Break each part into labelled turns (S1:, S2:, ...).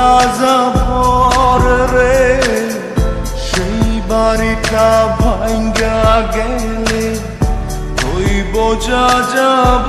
S1: বোঝা যাবর রে সেই বাড়িটা ভাঙ্গা গেলে ওই বোঝা যাব।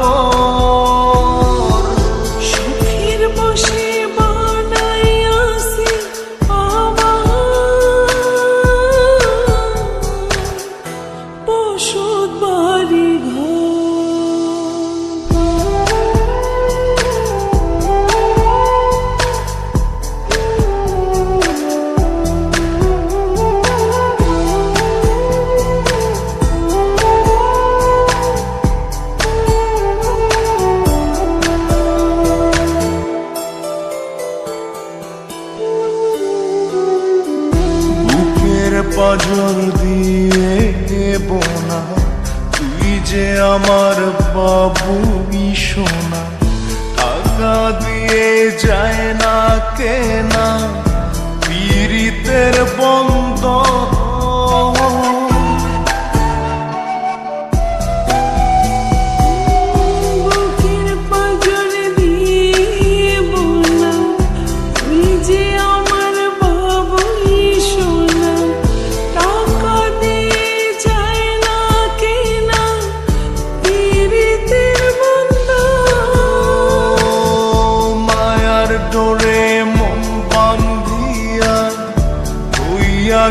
S2: আমার
S1: বাবু সোনা টাকা দিয়ে যায় না কেনা। পীড়িতের বন্ধ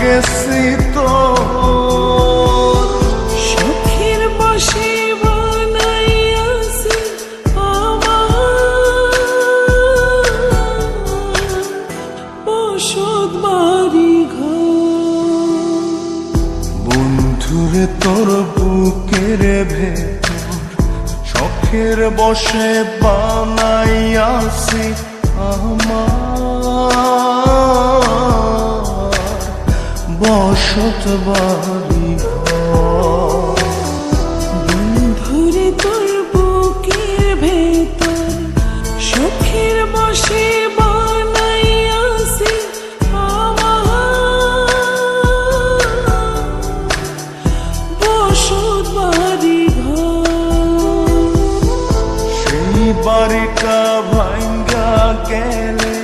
S1: গেছি তোর
S2: সুখের বসে বানাইয়াছি বসত বাড়ি
S1: বন্ধুরে তোর বুকের ভেতর শখের বসে বানাইয়াছি আমার। বসত বাড়ি।
S2: বন্ধুরে তোর বুকের ভেতর সুখের বসে
S1: বাড়িটা ভাঙ্গা গেলে